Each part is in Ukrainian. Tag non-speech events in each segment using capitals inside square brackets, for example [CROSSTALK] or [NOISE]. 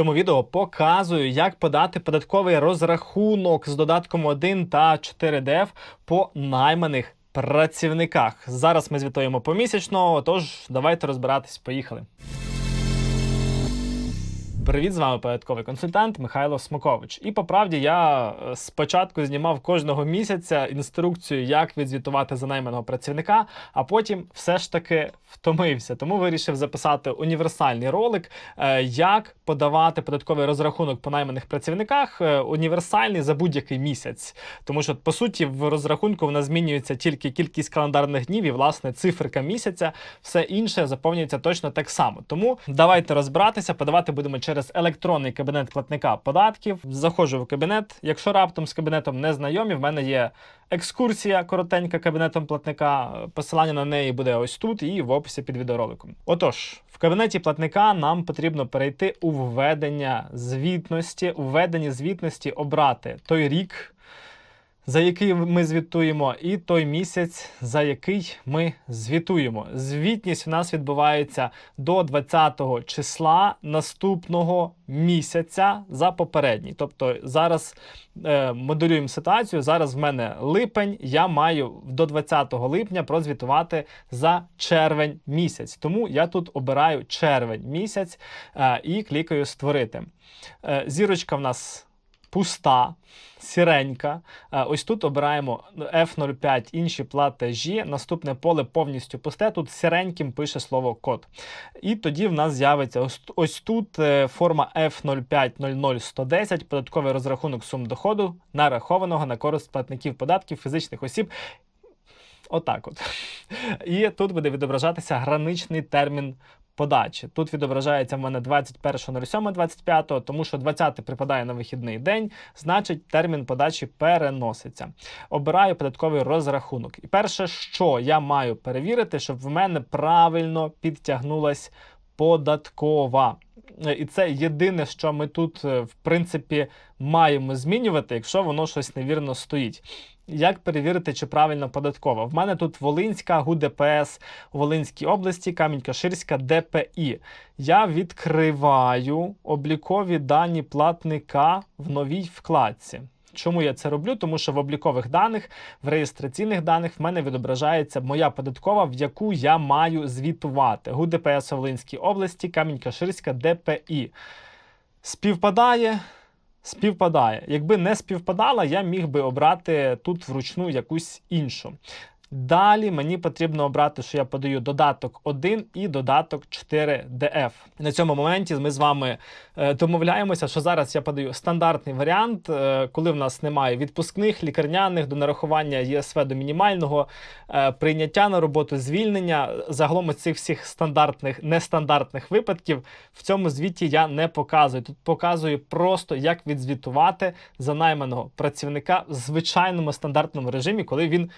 цьому відео показую, як подати податковий розрахунок з додатком 1 та 4DF по найманих працівниках. Зараз ми звітуємо помісячно, тож давайте розбиратись. Поїхали. Привіт, з вами податковий консультант Михайло Смокович. І по правді я е, спочатку знімав кожного місяця інструкцію, як відзвітувати за найманого працівника, а потім все ж таки втомився. Тому вирішив записати універсальний ролик, е, як подавати податковий розрахунок по найманих працівниках, е, універсальний за будь-який місяць. Тому що, по суті, в розрахунку в нас змінюється тільки кількість календарних днів і, власне, циферка місяця. Все інше заповнюється точно так само. Тому давайте розбиратися, подавати будемо через електронний кабінет платника податків. Заходжу в кабінет. Якщо раптом з кабінетом не знайомі, в мене є екскурсія коротенька кабінетом платника. Посилання на неї буде ось тут і в описі під відеороликом. Отож, в кабінеті платника нам потрібно перейти у введення звітності. У введенні звітності обрати той рік. За який ми звітуємо, і той місяць, за який ми звітуємо. Звітність у нас відбувається до 20 числа наступного місяця за попередній. Тобто зараз е, моделюємо ситуацію. Зараз в мене липень. Я маю до 20 липня прозвітувати за червень місяць. Тому я тут обираю червень місяць е, і клікаю створити. Е, зірочка в нас пуста, сіренька. Е, Ось тут обираємо F05 інші платежі. Наступне поле повністю пусте. Тут сіреньким пише слово код. І тоді в нас з'явиться ось, ось тут е, форма F0500110, податковий розрахунок сум доходу, нарахованого на користь платників податків фізичних осіб. Отак от. І тут буде відображатися граничний термін подачі. Тут відображається в мене 21.07.25, тому що 20 припадає на вихідний день, значить термін подачі переноситься. Обираю податковий розрахунок. І перше, що я маю перевірити, щоб в мене правильно підтягнулась податкова. Е, І це єдине, що ми тут, е, в принципі, маємо змінювати, якщо воно щось невірно стоїть. Як перевірити, чи правильно податкова? В мене тут Волинська, ГУДПС у Волинській області, Камінь-Каширська, ДПІ. Я відкриваю облікові дані платника в новій вкладці. Чому я це роблю? Тому що в облікових даних, в реєстраційних даних в мене відображається моя податкова, в яку я маю звітувати. ГУДПС у Волинській області, Камінь-Каширська, ДПІ. Співпадає. Співпадає. Якби не співпадала, я міг би обрати тут вручну якусь іншу. Далі мені потрібно обрати, що я подаю додаток 1 і додаток 4DF. На цьому моменті ми з вами е, домовляємося, що зараз я подаю стандартний варіант, е, коли в нас немає відпускних, лікарняних, до нарахування ЄСВ до мінімального, е, прийняття на роботу, звільнення. Загалом цих всіх стандартних, нестандартних випадків в цьому звіті я не показую. Тут показую просто, як відзвітувати за найманого працівника в звичайному стандартному режимі, коли він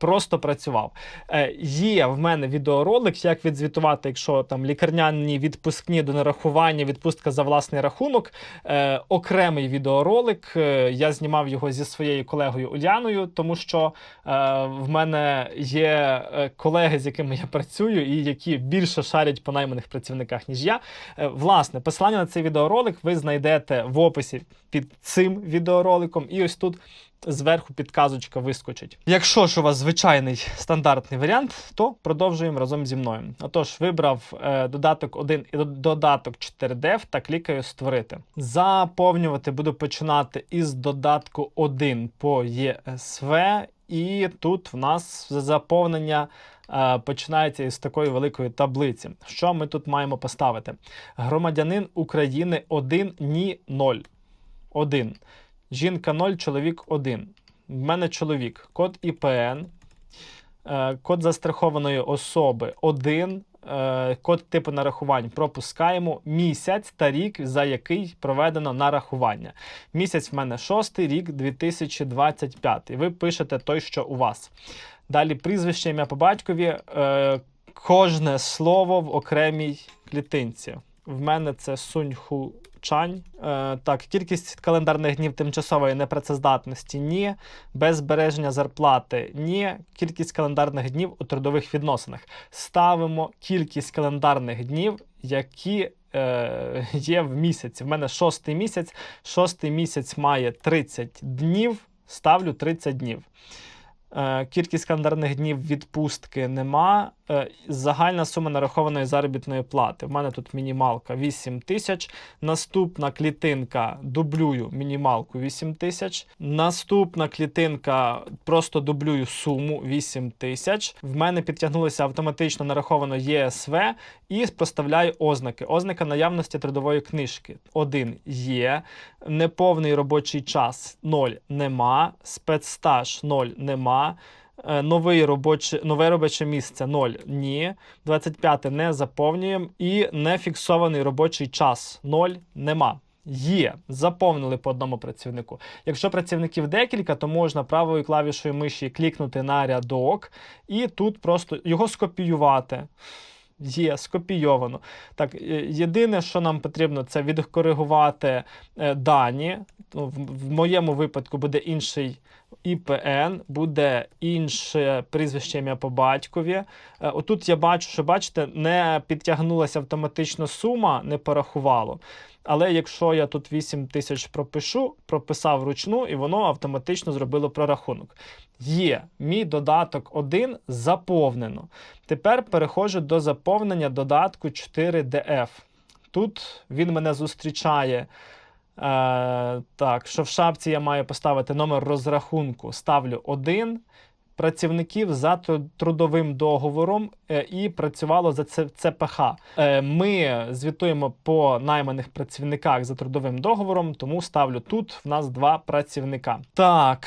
просто працював. Е, є в мене відеоролик, як відзвітувати, якщо там лікарняні відпускні до нарахування, відпустка за власний рахунок. Е, окремий відеоролик. Е, я знімав його зі своєю колегою Уляною, тому що е, в мене є е, колеги, з якими я працюю, і які більше шарять по найманих працівниках, ніж я. Е, власне, посилання на цей відеоролик ви знайдете в описі під цим відеороликом. І ось тут зверху підказочка вискочить. Якщо ж у вас звичайний стандартний варіант, то продовжуємо разом зі мною. Отож, вибрав е, додаток 1 і додаток 4DF та клікаю Створити. Заповнювати буду починати із додатку 1 по ЄСВ, і тут в нас заповнення. е, Починається із такої великої таблиці. Що ми тут маємо поставити? Громадянин України 1, ні 0. 1. Жінка 0, чоловік 1. В мене чоловік. Код ІПН, е, код застрахованої особи 1, е, код типу нарахувань пропускаємо. Місяць та рік, за який проведено нарахування. Місяць в мене 6, рік 2025. Ви пишете той, що у вас. Далі прізвище, ім'я по батькові. Е, кожне слово в окремій клітинці. В мене це Суньху Чань. Е, так, кількість календарних днів тимчасової непрацездатності ні. Без збереження зарплати ні. Кількість календарних днів у трудових відносинах. Ставимо кількість календарних днів, які е, є в місяці. В мене шостий місяць. Шостий місяць має 30 днів. Ставлю 30 днів. Е, Кількість календарних днів відпустки нема. Е, Загальна сума нарахованої заробітної плати. В мене тут мінімалка 8 тисяч. Наступна клітинка дублюю мінімалку 8 тисяч. Наступна клітинка просто дублюю суму 8 тисяч. В мене підтягнулося автоматично нараховано ЄСВ і проставляю ознаки. Ознака наявності трудової книжки. 1 є. Неповний робочий час 0 нема. Спецстаж 0 нема. Е, Новий робоче, нове робоче місце 0 ні. 25 не заповнюємо. І нефіксований робочий час 0 нема. Є, заповнили по одному працівнику. Якщо працівників декілька, то можна правою клавішою миші клікнути на рядок і тут просто його скопіювати. Є, скопійовано. Так, е, єдине, що нам потрібно, це відкоригувати е, дані. Ну, в моєму випадку буде інший ІПН, буде інше прізвище ім'я по батькові. Е, Отут я бачу, що бачите, не підтягнулася автоматично сума, не порахувало. Але якщо я тут 8 тисяч пропишу, прописав вручну, і воно автоматично зробило прорахунок. Є, мій додаток 1 заповнено. Тепер переходжу до заповнення додатку 4DF. Тут він мене зустрічає. Е, так, що в шапці я маю поставити номер розрахунку. Ставлю 1. Працівників за трудовим договором е, і працювало за ЦПХ. Е, Ми звітуємо по найманих працівниках за трудовим договором, тому ставлю тут в нас два працівника. Так.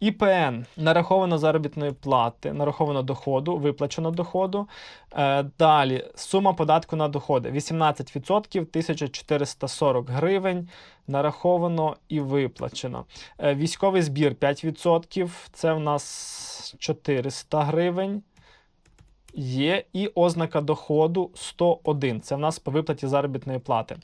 ІПН нараховано заробітної плати, нараховано доходу, виплачено доходу. Е, далі сума податку на доходи 18%, 1440 гривень. Нараховано і виплачено. Е, військовий збір 5%, це в нас 400 гривень. Є і ознака доходу 101. Це в нас по виплаті заробітної плати.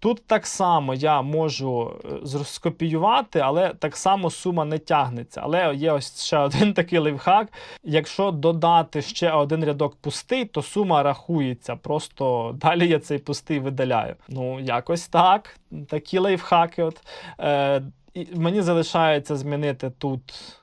Тут так само я можу е, скопіювати, але так само сума не тягнеться. Але є ось ще один [LAUGHS] такий лайфхак. Якщо додати ще один рядок пустий, то сума рахується. Просто далі я цей пустий видаляю. Ну, якось так. Такі лайфхаки. От. Е, і мені залишається змінити тут.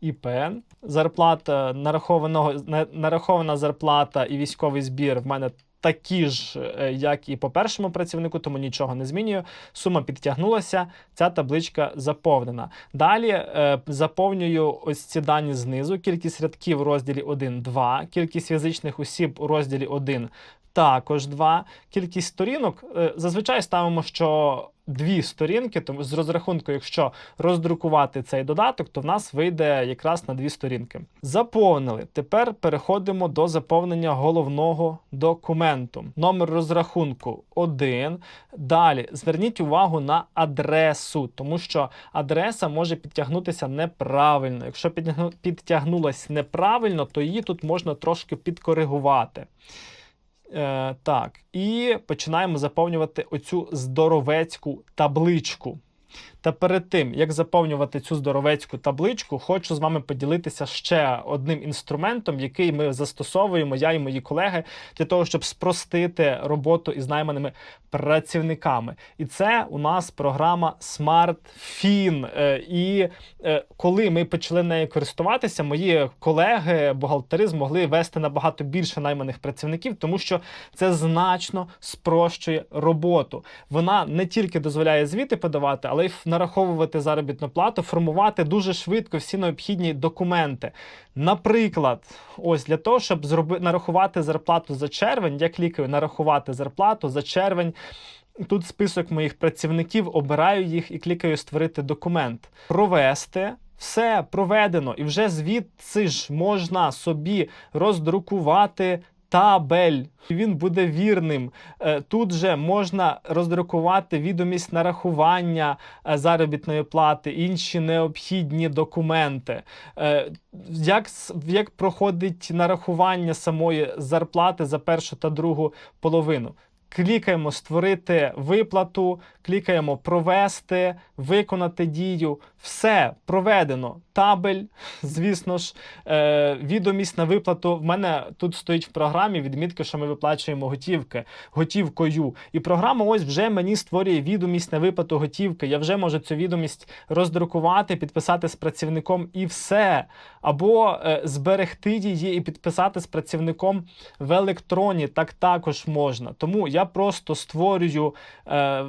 ІПН. Зарплата нарахованого нарахована зарплата і військовий збір в мене такі ж, е, як і по першому працівнику, тому нічого не змінюю. Сума підтягнулася, ця табличка заповнена. Далі е, заповнюю ось ці дані знизу. Кількість рядків у розділі 1 2, кількість фізичних осіб у розділі 1 також 2. Кількість сторінок е, зазвичай ставимо, що дві сторінки, тому з розрахунку, якщо роздрукувати цей додаток, то в нас вийде якраз на дві сторінки. Заповнили. Тепер переходимо до заповнення головного документу. Номер розрахунку 1. Далі зверніть увагу на адресу, тому що адреса може підтягнутися неправильно. Якщо підтягну- підтягнулась неправильно, то її тут можна трошки підкоригувати. Е, так, і починаємо заповнювати оцю здоровецьку табличку. Та перед тим, як заповнювати цю здоровецьку табличку, хочу з вами поділитися ще одним інструментом, який ми застосовуємо, я і мої колеги, для того, щоб спростити роботу із найманими працівниками. І це у нас програма SmartFin. Е, І е, коли ми почали нею користуватися, мої колеги, бухгалтери змогли вести набагато більше найманих працівників, тому що це значно спрощує роботу. Вона не тільки дозволяє звіти подавати, але й нараховувати заробітну плату, формувати дуже швидко всі необхідні документи. Наприклад, ось для того, щоб зроби, нарахувати зарплату за червень, я клікаю нарахувати зарплату за червень. Тут список моїх працівників, обираю їх і клікаю створити документ. Провести. Все проведено, і вже звідси ж можна собі роздрукувати табель. Він буде вірним. Е, Тут же можна роздрукувати відомість нарахування е, заробітної плати, інші необхідні документи. Е, Як, як проходить нарахування самої зарплати за першу та другу половину? Клікаємо створити виплату, клікаємо провести, виконати дію. Все проведено. Табель, звісно ж, е, відомість на виплату. В мене тут стоїть в програмі відмітка, що ми виплачуємо готівки готівкою. І програма ось вже мені створює відомість на виплату готівки. Я вже можу цю відомість роздрукувати, підписати з працівником і все. Або е, зберегти її і підписати з працівником в електроні. Так також можна. Тому я просто створюю е,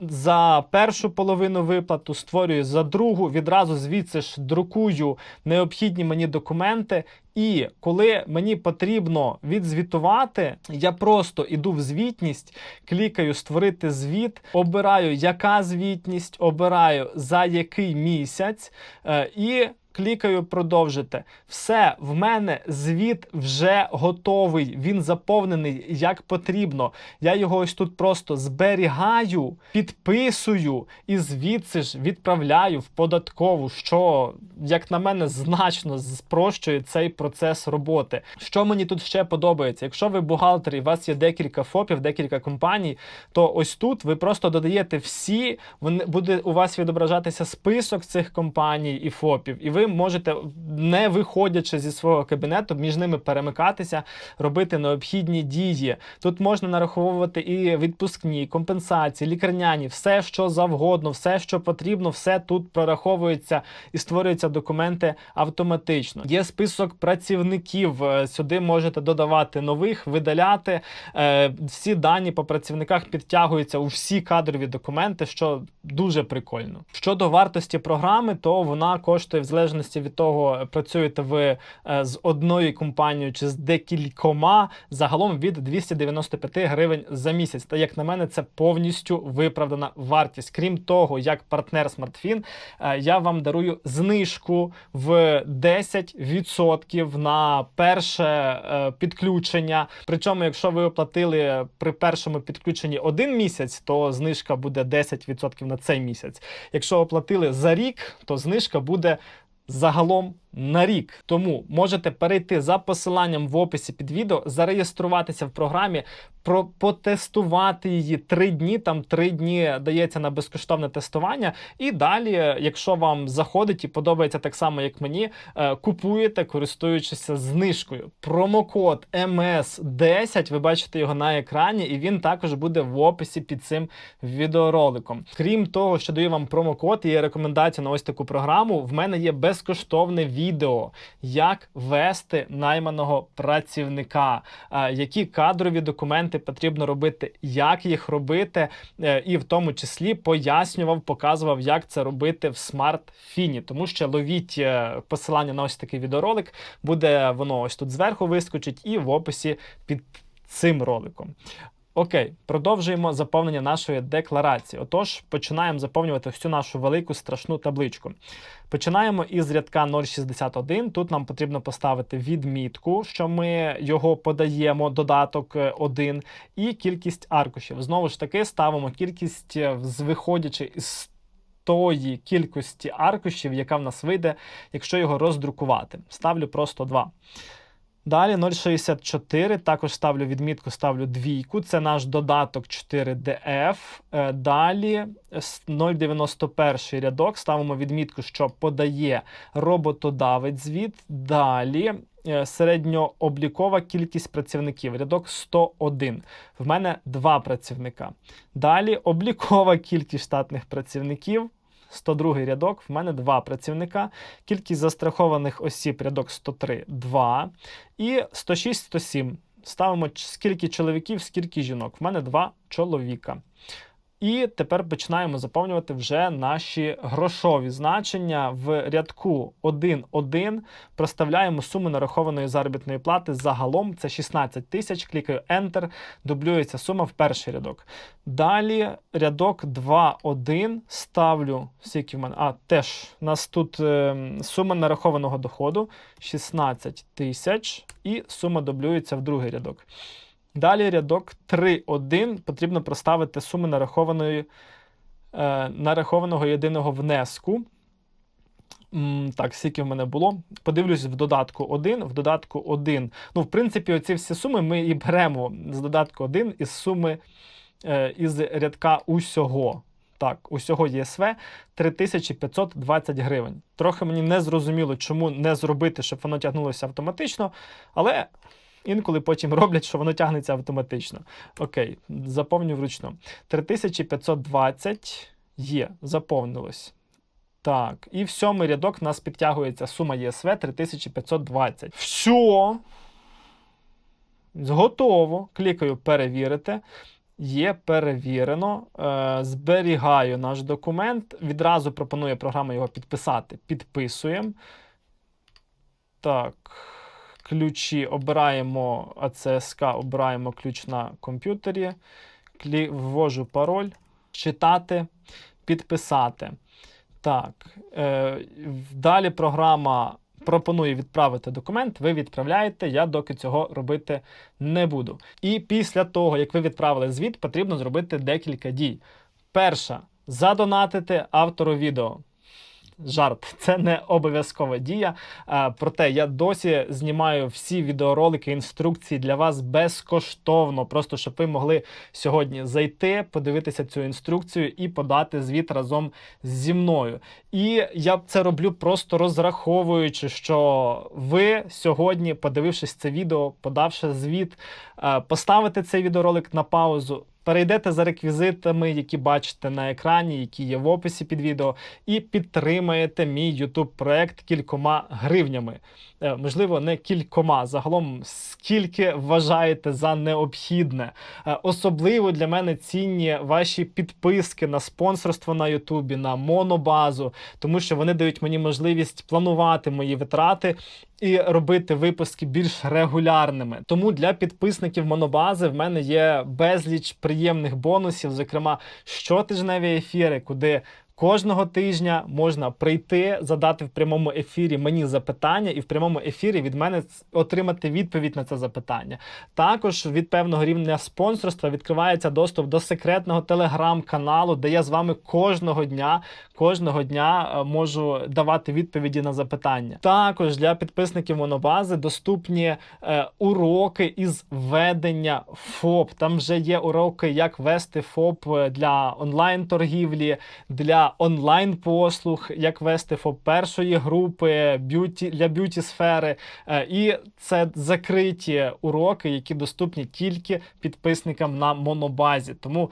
за першу половину виплату, створюю за другу, відразу звідси ж друкую необхідні мені документи. І коли мені потрібно відзвітувати, я просто іду в звітність, клікаю створити звіт, обираю, яка звітність, обираю за який місяць е, і. Клікаю продовжити. Все, в мене звіт вже готовий. Він заповнений як потрібно. Я його ось тут просто зберігаю, підписую і звідси ж відправляю в податкову, що, як на мене, значно спрощує цей процес роботи. Що мені тут ще подобається? Якщо ви бухгалтер і у вас є декілька ФОПів, декілька компаній, то ось тут ви просто додаєте всі, вони буде у вас відображатися список цих компаній і ФОПів, і ви можете, не виходячи зі свого кабінету, між ними перемикатися, робити необхідні дії. Тут можна нараховувати і відпускні, компенсації, лікарняні, все, що завгодно, все, що потрібно, все тут прораховується і створюються документи автоматично. Є список працівників. е, Сюди можете додавати нових, видаляти. Е, Всі дані по працівниках підтягуються у всі кадрові документи, що дуже прикольно. Щодо вартості програми, то вона коштує в залежності від того, працюєте ви е, з одною компанією чи з декількома, загалом від 295 гривень за місяць. Та як на мене, це повністю виправдана вартість. Крім того, як партнер SmartFin, е, я вам дарую знижку в 10% на перше е, підключення. Причому, якщо ви оплатили при першому підключенні один місяць, то знижка буде 10% на цей місяць. Якщо оплатили за рік, то знижка буде загалом на рік. Тому можете перейти за посиланням в описі під відео, зареєструватися в програмі, про потестувати її три дні. Там три дні дається на безкоштовне тестування. І далі, якщо вам заходить і подобається так само, як мені, е, купуєте, користуючися знижкою. Промокод MS10, ви бачите його на екрані, і він також буде в описі під цим відеороликом. Крім того, що даю вам промокод і рекомендація на ось таку програму. В мене є безкоштовне відео, як вести найманого працівника, е, які кадрові документи потрібно робити, як їх робити, е, і в тому числі пояснював, показував, як це робити в смартфіні. Тому що ловіть е, посилання на ось такий відеоролик, буде воно ось тут зверху вискочить, і в описі під цим роликом. Окей, продовжуємо заповнення нашої декларації. Отож, починаємо заповнювати всю нашу велику страшну табличку. Починаємо із рядка 061. Тут нам потрібно поставити відмітку, що ми його подаємо, додаток 1, і кількість аркушів. Знову ж таки, ставимо кількість, е, виходячи із тої кількості аркушів, яка в нас вийде, якщо його роздрукувати. Ставлю просто 2. Далі 0,64, також ставлю відмітку, ставлю двійку. Це наш додаток 4DF. Е, Далі с- 0,91 рядок. Ставимо відмітку, що подає роботодавець звіт. Далі е, середньооблікова кількість працівників. Рядок 101. В мене два працівника. Далі облікова кількість штатних працівників. 102 рядок, в мене два працівника. Кількість застрахованих осіб рядок 103 2. І 106 107. Ставимо скільки чоловіків, скільки жінок. В мене два чоловіка. І тепер починаємо заповнювати вже наші грошові значення. В рядку 1.1 проставляємо суму нарахованої заробітної плати. Загалом це 16 тисяч. Клікаю Enter, дублюється сума в перший рядок. Далі рядок 2.1 ставлю. Скільки в мене? А, теж у нас тут е, сума нарахованого доходу 16 тисяч, і сума дублюється в другий рядок. Далі рядок 3.1 потрібно проставити суми нарахованої, е, нарахованого єдиного внеску. М, Так, скільки в мене було. Подивлюсь в додатку 1. В додатку 1. Ну, в принципі, оці всі суми ми і беремо з додатку 1 із суми е, із рядка усього. Так, усього ЄСВ 3520 гривень. Трохи мені не зрозуміло, чому не зробити, щоб воно тягнулося автоматично, але інколи потім роблять, що воно тягнеться автоматично. Окей, заповню вручну. 3520 є, заповнилось. Так, і в сьомий рядок в нас підтягується сума ЄСВ 3520. Все. Готово. Клікаю перевірити. Є перевірено. Е, зберігаю наш документ. Відразу пропонує програма його підписати. Підписуємо. Так. Ключі обираємо АЦСК, обираємо ключ на комп'ютері. Ввожу пароль. Читати, підписати. Так. Е, далі програма пропонує відправити документ, ви відправляєте, я доки цього робити не буду. І після того, як ви відправили звіт, потрібно зробити декілька дій. Перша задонатити автору відео. Жарт, це не обов'язкова дія. Е, Проте я досі знімаю всі відеоролики, інструкції для вас безкоштовно, просто щоб ви могли сьогодні зайти, подивитися цю інструкцію і подати звіт разом зі мною. І я це роблю просто розраховуючи, що ви сьогодні, подивившись це відео, подавши звіт, поставите цей відеоролик на паузу. Перейдете за реквізитами, які бачите на екрані, які є в описі під відео, і підтримаєте мій YouTube проект кількома гривнями. Е, можливо, не кількома. Загалом, скільки вважаєте за необхідне. Е, особливо для мене цінні ваші підписки на спонсорство на Ютубі, на монобазу, тому що вони дають мені можливість планувати мої витрати. І робити випуски більш регулярними. Тому для підписників монобази в мене є безліч приємних бонусів, зокрема щотижневі ефіри, куди Кожного тижня можна прийти, задати в прямому ефірі мені запитання, і в прямому ефірі від мене отримати відповідь на це запитання. Також від певного рівня спонсорства відкривається доступ до секретного телеграм-каналу, де я з вами кожного дня кожного дня е, можу давати відповіді на запитання. Також для підписників монобази доступні е, уроки із ведення ФОП. Там вже є уроки, як вести ФОП е, для онлайн-торгівлі, для онлайн-послуг, як вести ФОП першої групи, б'юті для б'юті сфери. Е, і це закриті уроки, які доступні тільки підписникам на монобазі. Тому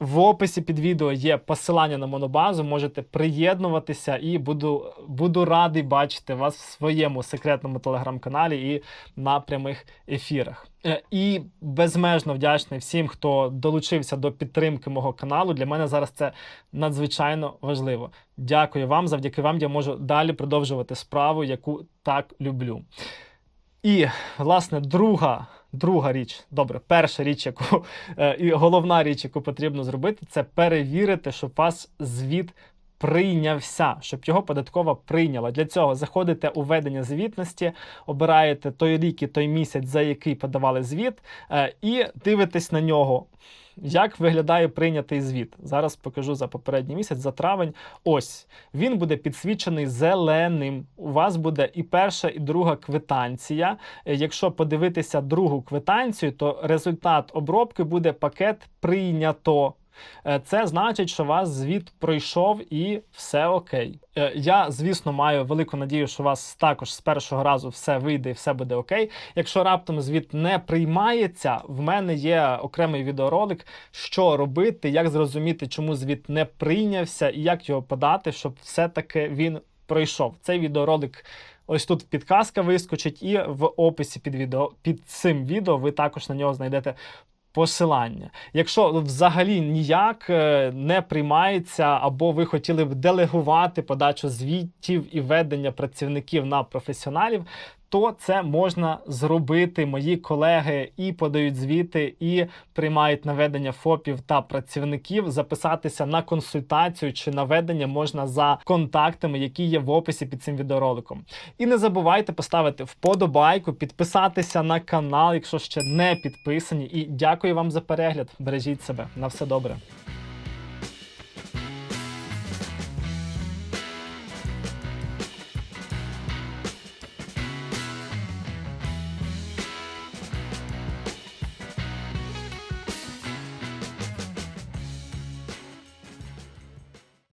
в описі під відео є посилання на монобазу, можете приєднуватися і буду буду радий бачити вас в своєму секретному телеграм-каналі і на прямих ефірах. Е, І безмежно вдячний всім, хто долучився до підтримки мого каналу. Для мене зараз це надзвичайно важливо. Дякую вам. Завдяки вам я можу далі продовжувати справу, яку так люблю. І, власне, друга друга річ, добре, перша річ, яку [LAUGHS] е, і головна річ, яку потрібно зробити, це перевірити, щоб вас звіт. Прийнявся, щоб його податкова прийняла. Для цього заходите у ведення звітності, обираєте той рік і той місяць, за який подавали звіт, е, і дивитесь на нього. Як виглядає прийнятий звіт? Зараз покажу за попередній місяць, за травень. Ось він буде підсвічений зеленим. У вас буде і перша, і друга квитанція. Е, Якщо подивитися другу квитанцію, то результат обробки буде пакет прийнято. Е, Це значить, що вас звіт пройшов і все окей. Е, Я, звісно, маю велику надію, що у вас також з першого разу все вийде і все буде окей. Якщо раптом звіт не приймається, в мене є окремий відеоролик, що робити, як зрозуміти, чому звіт не прийнявся, і як його подати, щоб все-таки він пройшов. Цей відеоролик. Ось тут підказка вискочить, і в описі під відео під цим відео ви також на нього знайдете посилання. Якщо взагалі ніяк е, не приймається, або ви хотіли б делегувати подачу звітів і ведення працівників на професіоналів. То це можна зробити. Мої колеги і подають звіти, і приймають наведення ФОПів та працівників. Записатися на консультацію чи наведення можна за контактами, які є в описі під цим відеороликом. І не забувайте поставити вподобайку, підписатися на канал, якщо ще не підписані. І дякую вам за перегляд. Бережіть себе на все добре.